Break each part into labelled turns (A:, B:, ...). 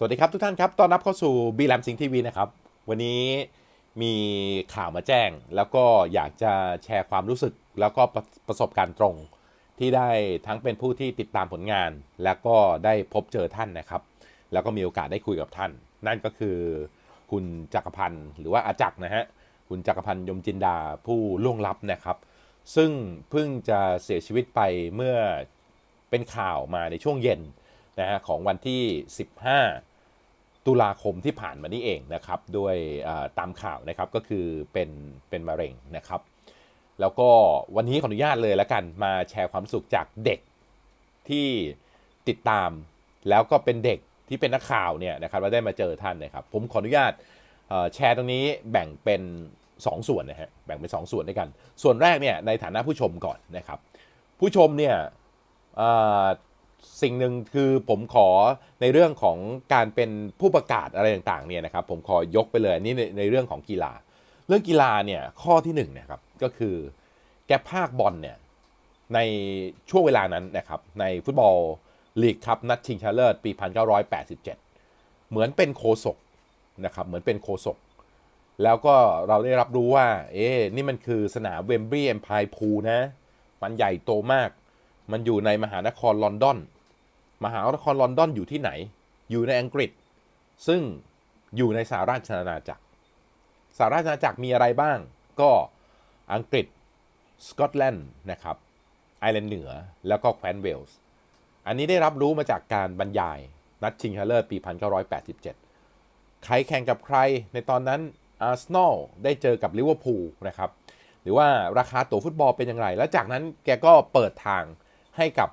A: สวัสดีครับทุกท่านครับ ต้อนรับเข้าสู่บีแลมซิงทีวีนะครับ วันนี้มีข่าวมาแจ้ง แล้วก็อยากจะแชร์ความรู้สึก แล้วก็ประประสบการณ์ตรง ที่ได้ทั้งเป็นผู้ที่ติดตามผลงาน แล้วก็ได้พบเจอท่านนะครับ แล้วก็มีโอกาสได้คุยกับท่าน นั่นก็คือคุณจักรพันธ์หรือว่าอาจักรนะฮะ คุณจักรพันธ์ยมจินดาผู้ล่วงลับนะครับ ซึ่งเพิ่งจะเสียชีวิตไปเมื่อเป็นข่าวมาในช่วงเย็น นะฮะของวันที่ 15 ตุลาคมที่ผ่านมานี่เองนะครับด้วยตามข่าวนะครับก็คือเป็นเป็นมะเร็งนะครับ แล้วก็วันนี้ขออนุญาตเลยแล้วกันมาแชร์ความสุขจากเด็กที่ติดตามแล้วก็เป็นเด็กที่เป็นนักข่าวเนี่ยนะครับว่าได้มาเจอท่านนะครับ ผมขออนุญาตแชร์ตรงนี้แบ่งเป็น 2 ส่วนนะฮะแบ่งเป็น 2 ส่วนด้วยกัน ส่วนแรกเนี่ยในฐานะผู้ชมก่อนนะครับ ผู้ชมเนี่ย สิ่งหนึ่งคือผมขอในเรื่องของการเป็นผู้ประกาศอะไรต่างๆเนี่ยนะครับผมขอยกไปเลยนี่ในในเรื่องของกีฬา เรื่องกีฬาเนี่ยข้อที่หนึ่งนะครับก็คือแกภาคบอลเนี่ยในช่วงเวลานั้นนะครับในฟุตบอลลีกครับนัดชิงชนะเลิศปี 1987 เหมือนเป็นโคศกนะครับเหมือนเป็นโคศก แล้วก็เราได้รับรู้ว่า เอ๊นี่มันคือสนามเวมบรีย์เอ็มพายพูนะ มันใหญ่โตมาก มันอยู่ในมหานครลอนดอน มหานครลอนดอนอยู่ที่ไหน อยู่ในอังกฤษ ซึ่งอยู่ในสหราชอาณาจักร สหราชอาณาจักรมีอะไรบ้าง ก็อังกฤษ สกอตแลนด์นะครับ ไอร์แลนด์เหนือ แล้วก็แคว้นเวลส์ อันนี้ได้รับรู้มาจากการบรรยายนัดชิงชนะเลิศปี 1987 ใครแข่งกับใครในตอนนั้นอาร์เซนอลได้เจอกับลิเวอร์พูลนะครับ หรือว่าราคาตั๋วฟุตบอลเป็นอย่างไร แล้วจากนั้นแกก็เปิดทาง ให้กับ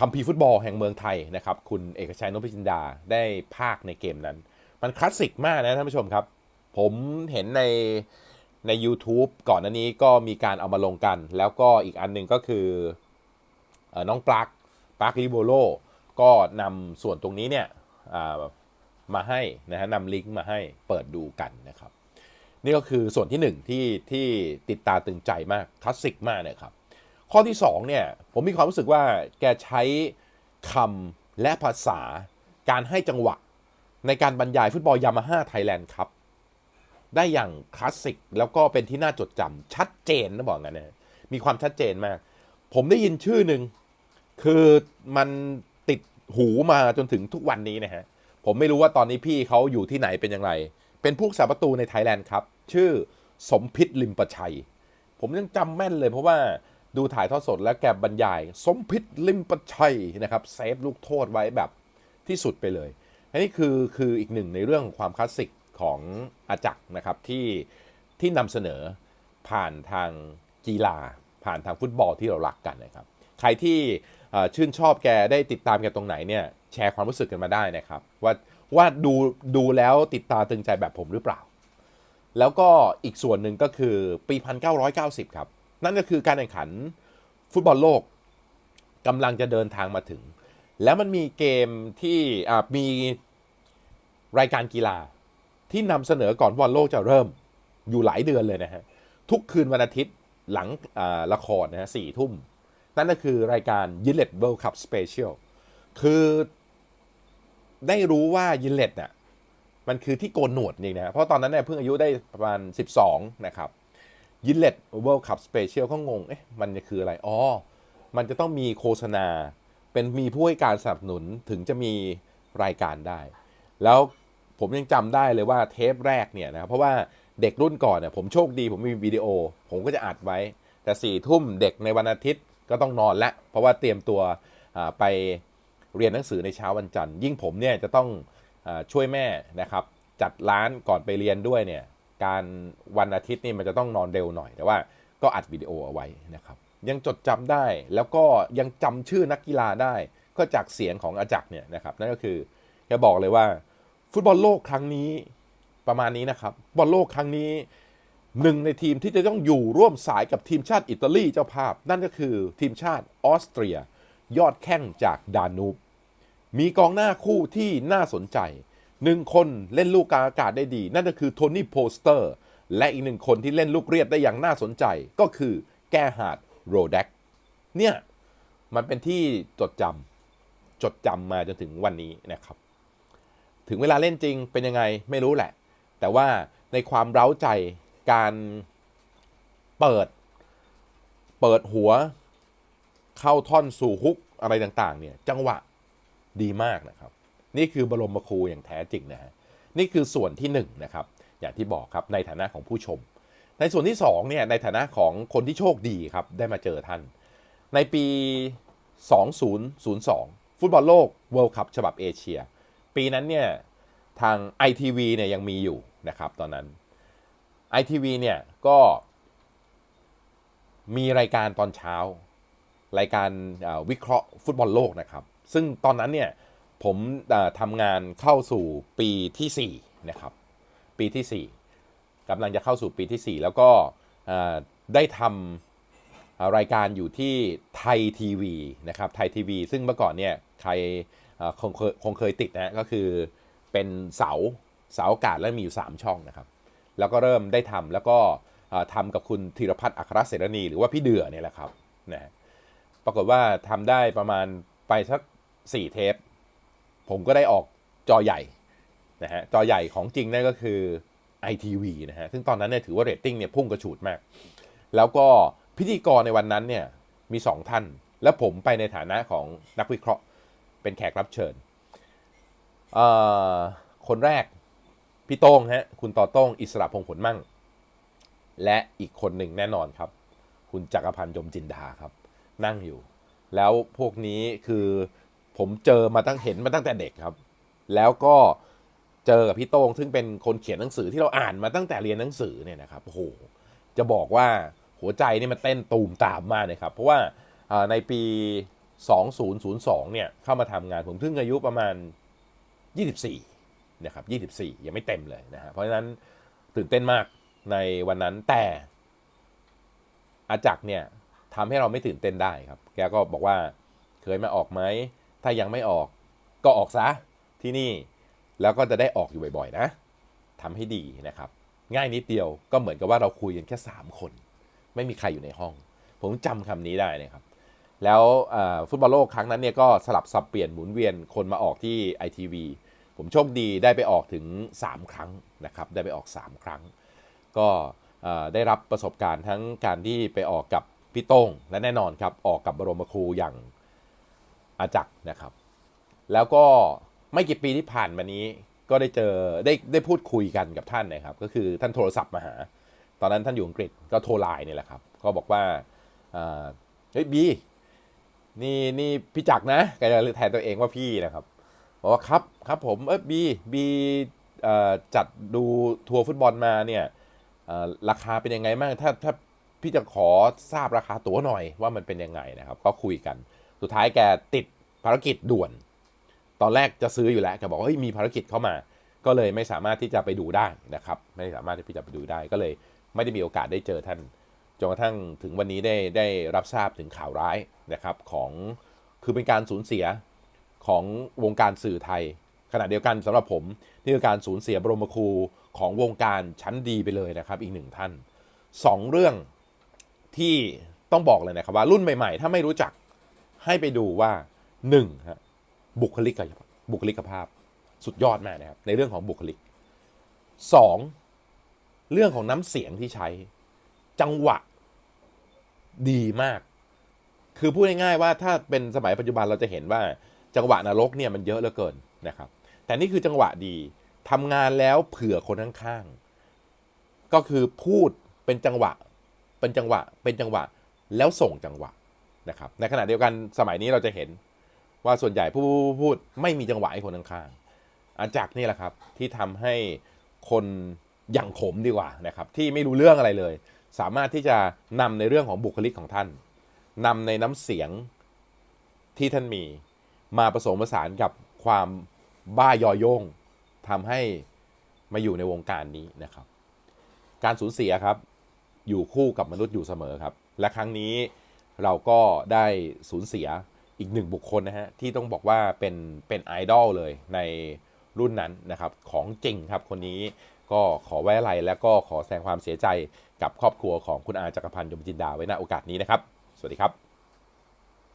A: คัมภีร์ฟุตบอลแห่งเมืองไทยนะครับคุณเอกชัยนพจินดาได้ภาคในเกมนั้น มันคลาสสิกมากนะท่านผู้ชมครับ ผมเห็นในใน YouTube ก่อนหน้านี้ก็มีการเอามาลงกัน แล้วก็อีกอันหนึ่งก็คืออน้องปลั๊กปลั๊กลิโบโลก็นำส่วนตรงนี้เนี่ยมาให้นะฮะนำลิงก์มาให้เปิดดูกันนะครับ นี่ก็คือส่วนที่หนึ่งที่ที่ติดตาตึงใจมากคลาสสิกมากเนะครับ ข้อที่สองเนี่ยผมมีความรู้สึกว่าแกใช้คำและภาษาการให้จังหวะ ในการบรรยายฟุตบอลยามาฮ่าไทยแลนด์ครับ ได้อย่างคลาสสิกแล้วก็เป็นที่น่าจดจำชัดเจนนะบอกงั้นนะมีความชัดเจนมาก ผมได้ยินชื่อหนึ่งคือมันติดหูมาจนถึงทุกวันนี้นะฮะ ผมไม่รู้ว่าตอนนี้พี่เขาอยู่ที่ไหนเป็นอย่างไร เป็นผู้รักษาประตูในไทยแลนด์ครับ ชื่อสมพิษลิมประชัย ผมยังจำแม่นเลยเพราะว่า ดูถ่ายทอดสดแล้วแกบรรยาย สมพิษลิมประชัยนะครับเซฟลูกโทษไว้แบบที่สุดไปเลยอันนี้คือคืออีกหนึ่งในเรื่องของความคลาสสิกของอาจักรนะครับที่ที่นำเสนอผ่านทางกีฬา ผ่านทางฟุตบอลที่เรารักกันนะครับ ใครที่ชื่นชอบแกได้ติดตามแกตรงไหนเนี่ยแชร์ความรู้สึกกันมาได้นะครับ ว่าว่าดูดูแล้วติดตาตึงใจแบบผมหรือเปล่า แล้วก็อีกส่วนหนึ่งก็คือปี 1990 ครับ นั่นก็คือการแข่งขันฟุตบอลโลกกำลังจะเดินทางมาถึง แล้วมันมีเกมที่มีรายการกีฬาที่นำเสนอก่อนบอลโลกจะเริ่มอยู่หลายเดือนเลยนะฮะ ทุกคืนวันอาทิตย์หลังละครนะฮะสี่ทุ่ม นั่นก็คือรายการยิเลตเวิลด์คัพสเปเชียลคือได้รู้ว่ายิเลตเนี่ยมันคือที่โกนหนวดจริงนะ เพราะตอนนั้นเนี่ยเพิ่งอายุได้ประมาณ 12 นะครับ ยินเล็ตเวิลด์คัพสเปเชียลเขางง เอ๊ะ มันจะคืออะไร อ๋อ มันจะต้องมีโฆษณา เป็นมีผู้ให้การสนับสนุนถึงจะมีรายการได้ แล้วผมยังจำได้เลยว่าเทปแรกเนี่ยนะครับเพราะว่าเด็กรุ่นก่อนเนี่ยผมโชคดีผมมีวิดีโอ ผมก็จะอัดไว้ แต่สี่ทุ่มเด็กในวันอาทิตย์ก็ต้องนอนล้วเพราะว่าเตรียมตัวไปเรียนหนังสือในเช้าวันจันทร์ ยิ่งผมเนี่ยจะต้องอช่วยแม่นะครับ จัดร้านก่อนไปเรียนด้วยเนี่ย การวันอาทิตย์นี่มันจะต้องนอนเร็วหน่อย แต่ว่าก็อัดวิดีโอเอาไว้นะครับ ยังจดจำได้แล้วก็ยังจำชื่อนักกีฬาได้ ก็จากเสียงของอาจักเนี่ยนะครับนั่นก็คือแกบอกเลยว่า ฟุตบอลโลกครั้งนี้ประมาณนี้นะครับฟุตบอลโลกครั้งนี้หนึ่งในทีมที่จะต้องอยู่ร่วมสายกับทีมชาติอิตาลีเจ้าภาพ นั่นก็คือทีมชาติออสเตรีย ยอดแข้งจากดานูบมีกองหน้าคู่ที่น่าสนใจ หนึ่งคนเล่นลูกกลางอากาศได้ดี นั่นก็คือโทนี่โพสเตอร์ และอีกหนึ่งคนที่เล่นลูกเรียบได้อย่างน่าสนใจก็คือแกฮาร์ดโรแดกเนี่ยมันเป็นที่จดจำจดจำมาจนถึงวันนี้นะครับ ถึงเวลาเล่นจริงเป็นยังไงไม่รู้แหละ แต่ว่าในความเร้าใจการเปิด เปิดหัว เข้าท่อนสู่ฮุกอะไรต่าง ๆ เนี่ย จังหวะดีมากนะครับ นี่คือบรมครูอย่างแท้จริงนะฮะนี่คือส่วนที่หนึ่งนะครับอย่างที่บอกครับในฐานะของผู้ชม ในส่วนที่สองเนี่ยในฐานะของคนที่โชคดีครับได้มาเจอท่าน ในปี 2002 ฟุตบอลโลก World Cup ฉบับเอเชีย ปีนั้นเนี่ยทาง ITV เนี่ยยังมีอยู่นะครับตอนนั้น ITV เนี่ยก็มีรายการตอนเช้า รายการวิเคราะห์ฟุตบอลโลกนะครับ ซึ่งตอนนั้นเนี่ย ผมทำงานเข้าสู่ปีทีสี่4นะครับปีที่ 4กำลังจะเข้าสู่ปีที่ 4 แล้วก็ได้ทำรายการอยู่ที่ไทยทีวีนะครับไทยทีวีซึ่งเมื่อก่อนเนี่ยใครคงเคยคงเคยติดนะก็คือเป็นเสาเสาอากาศแล้วมีอยู่ 3 ช่องนะครับ แล้วก็เริ่มได้ทำแล้วก็ทำกับคุณธีรพัฒน์อัครเสรณี หรือว่าพี่เดือเนี่ยแหละครับนะฮะปรากฏว่าทำได้ประมาณไปสัก 4 เทป ผมก็ได้ออกจอใหญ่นะฮะจอใหญ่ของจริงนั่นก็คือ ITV นะฮะซึ่งตอนนั้นเนี่ยถือว่าเรตติ้งเนี่ยพุ่งกระฉูดมาก แล้วก็พิธีกรในวันนั้นเนี่ยมี 2 ท่าน และผมไปในฐานะของนักวิเคราะห์เป็นแขกรับเชิญ คนแรกพี่โต้งฮะคุณต่อโต้งอิสระพงผลมั่ง และอีกคนหนึ่งแน่นอนครับ คุณจักรพันธ์ยมจินดาครับ นั่งอยู่ แล้วพวกนี้คือ ผมเจอมาตั้งเห็นมาตั้งแต่เด็กครับ แล้วก็เจอกับพี่โต้งซึ่งเป็นคนเขียนหนังสือที่เราอ่านมาตั้งแต่เรียนหนังสือเนี่ยนะครับโอ้โหจะบอกว่าหัวใจนี่มันเต้นตูมตามมากเลยครับ เพราะว่าอ่าในปี 2002 เนี่ยเข้ามาทำงานผมเพิ่งอายุประมาณ 24 นะครับ 24 ยังไม่เต็มเลยนะฮะเพราะฉะนั้นตื่นเต้นมากในวันนั้นแต่อาจักเนี่ยทำให้เราไม่ตื่นเต้นได้ครับ แกก็บอกว่าเคยมาออกไหม ถ้ายังไม่ออกก็ออกซะที่นี่ แล้วก็จะได้ออกอยู่บ่อยๆนะทำให้ดีนะครับ ง่ายนิดเดียวก็เหมือนกับว่าเราคุยกันแค่ 3 คน ไม่มีใครอยู่ในห้อง ผมจำคำนี้ได้นะครับ แล้วฟุตบอลโลกครั้งนั้นเนี่ยก็สลับสับเปลี่ยนหมุนเวียนคนมาออกที่ ITV ผมโชคดีได้ไปออกถึง 3 ครั้งนะครับ ได้ไปออก 3 ครั้ง ก็ได้รับประสบการณ์ทั้งการที่ไปออกกับพี่โต้งและแน่นอนครับ ออกกับบรมครูอย่าง อาจักรนะครับ แล้วก็ไม่กี่ปีที่ผ่านมานี้ก็ได้เจอได้ได้พูดคุยกันกับท่านนะครับ ก็คือท่านโทรศัพท์มาหา ตอนนั้นท่านอยู่อังกฤษก็โทรไลน์เนี่ยแหละครับ ก็บอกว่าเออเฮ้ยบีนี่นี่พี่จักนะแกจะแทนตัวเองว่าพี่นะครับบอกว่าครับครับผมเออบีบีจัดดูทัวร์ฟุตบอลมาเนี่ยราคาเป็นยังไงบ้างถ้าถ้าพี่จะขอทราบราคาตั๋วหน่อยว่ามันเป็นยังไงนะครับ ก็คุยกัน สุดท้ายแกติดภารกิจด่วน ตอนแรกจะซื้ออยู่แล้วแกบอกว่าเฮ้ยมีภารกิจเข้ามา ก็เลยไม่สามารถที่จะไปดูได้นะครับ ไม่สามารถที่จะไปดูได้ก็เลยไม่ได้มีโอกาสได้เจอท่านจนกระทั่งถึงวันนี้ได้ได้รับทราบถึงข่าวร้ายนะครับของคือเป็นการสูญเสียของวงการสื่อไทย ขณะเดียวกันสำหรับผมนี่คือการสูญเสียบรมครูของวงการชั้นดีไปเลยนะครับ อีกหนึ่งท่านสองเรื่องที่ต้องบอกเลยนะครับว่ารุ่นใหม่ ๆ ถ้าไม่รู้จัก ให้ไปดูว่าหนึ่งฮะบุคลิกบุคลิกภาพสุดยอดมากนะครับในเรื่องของบุคลิกสองเรื่องของน้ำเสียงที่ใช้ จังหวะดีมาก คือพูดง่ายๆว่าถ้าเป็นสมัยปัจจุบันเราจะเห็นว่าจังหวะนรกเนี่ยมันเยอะเหลือเกินนะครับ แต่นี่คือจังหวะดีทำงานแล้วเผื่อคนข้างๆก็คือพูดเป็นจังหวะ เป็นจังหวะ เป็นจังหวะ แล้วส่งจังหวะ นะครับในขณะเดียวกันสมัยนี้เราจะเห็นว่าส่วนใหญ่ผู้พูดพดไม่มีจังหวะให้คนข้างๆอาจักนี่แหละครับที่ทำให้คนอย่างผมดีกว่านะครับที่ไม่รู้เรื่องอะไรเลย สามารถที่จะนำในเรื่องของบุคลิกของท่านนำในน้ำเสียงที่ท่านมีมาผสมผสานกับความบ้ายอโยงทำให้มาอยู่ในวงการนี้นะครับ การสูญเสียครับอยู่คู่กับมนุษย์อยู่เสมอครับ และครั้งนี้ เราก็ได้สูญเสียอีกหนึ่งบุคคลนะฮะที่ต้องบอกว่าเป็นเป็นไอดอลเลยในรุ่นนั้นนะครับของจริงครับคนนี้ก็ขอไว้อะไรและก็ขอแสดงความเสียใจกับครอบครัวของคุณอาจักรพันธ์ยมจินดาไว้ณโอกาสนี้นะครับ สวัสดีครับ